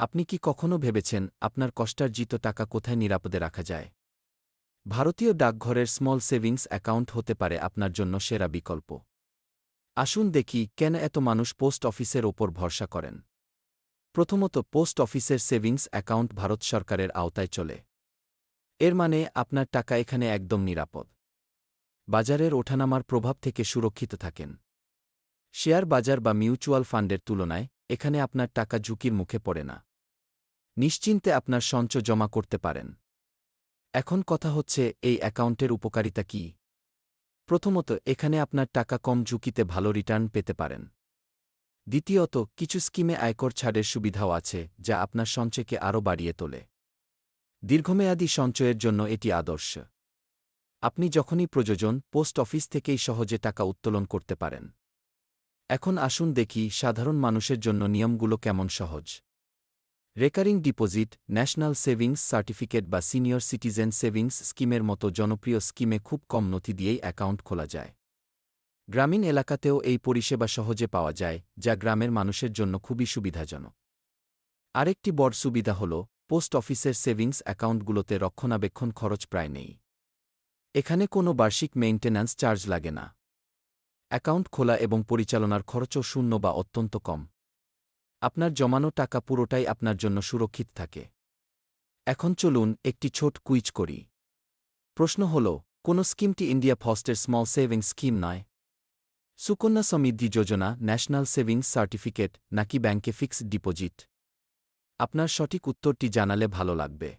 আপনি কি কখনো ভেবেছেন আপনার কষ্টার্জিত টাকা কোথায় নিরাপদে রাখা যায়? ভারতীয় ডাকঘরের স্মল সেভিংস অ্যাকাউন্ট হতে পারে আপনার জন্য সেরা বিকল্প। আসুন দেখি কেন এত মানুষ পোস্ট অফিসের ওপর ভরসা করেন। প্রথমত, পোস্ট অফিসের সেভিংস অ্যাকাউন্ট ভারত সরকারের আওতায় চলে। এর মানে আপনার টাকা এখানে একদম নিরাপদ। বাজারের ওঠানামার প্রভাব থেকে সুরক্ষিত থাকেন। শেয়ার বাজার বা মিউচুয়াল ফান্ডের তুলনায় এখানে আপনার টাকা ঝুঁকির মুখে পড়ে না। নিশ্চিন্তে আপনার সঞ্চয় জমা করতে পারেন। এখন কথা হচ্ছে, এই অ্যাকাউন্টের উপকারিতা কি? প্রথমত, এখানে আপনার টাকা কম ঝুঁকিতে ভালো রিটার্ন পেতে পারেন। দ্বিতীয়ত, কিছু স্কিমে আয়কর ছাড়ের সুবিধাও আছে, যা আপনার সঞ্চয়কে আরও বাড়িয়ে তোলে। দীর্ঘমেয়াদী সঞ্চয়ের জন্য এটি আদর্শ। আপনি যখনই প্রয়োজন, পোস্ট অফিস থেকেই সহজে টাকা উত্তোলন করতে পারেন। এখন আসুন দেখি, সাধারণ মানুষের জন্য নিয়মগুলো কেমন সহজ। Recurring deposit, national savings certificate বা সিনিয়র সিটিজেন সেভিংস স্কিমের মতো জনপ্রিয় স্কিমে খুব কম নথি দিয়েই অ্যাকাউন্ট খোলা যায়। গ্রামীণ এলাকাতেও এই পরিষেবা সহজে পাওয়া যায়, যা গ্রামের মানুষের জন্য খুবই সুবিধাজনক। আরেকটি বড় সুবিধা হল, পোস্ট অফিসের সেভিংস অ্যাকাউন্টগুলোতে রক্ষণাবেক্ষণ খরচ প্রায় নেই। এখানে কোনো বার্ষিক মেইনটেন্যান্স চার্জ লাগে না। অ্যাকাউন্ট খোলা এবং পরিচালনার খরচও শূন্য বা অত্যন্ত কম। আপনার জমানো টাকা পুরোটাই আপনার জন্য সুরক্ষিত থাকে। এখন চলুন একটি ছোট কুইজ করি। প্রশ্ন হল, কোন স্কিমটি ইন্ডিয়া ফস্টের স্মল সেভিংস স্কিম নয়? Sukanya Samriddhi Yojana, national savings certificate, নাকি ব্যাংকে ফিক্সড ডিপোজিট? আপনার সঠিক উত্তরটি জানালে ভালো লাগবে।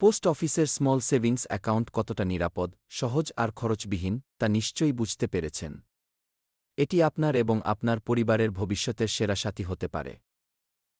পোস্ট অফিসের স্মল সেভিংস অ্যাকাউন্ট কতটা নিরাপদ, সহজ আর খরচবিহীন, তা নিশ্চয়ই বুঝতে পেরেছেন। এটি আপনার এবং আপনার পরিবারের ভবিষ্যতের সেরা সাথী হতে পারে।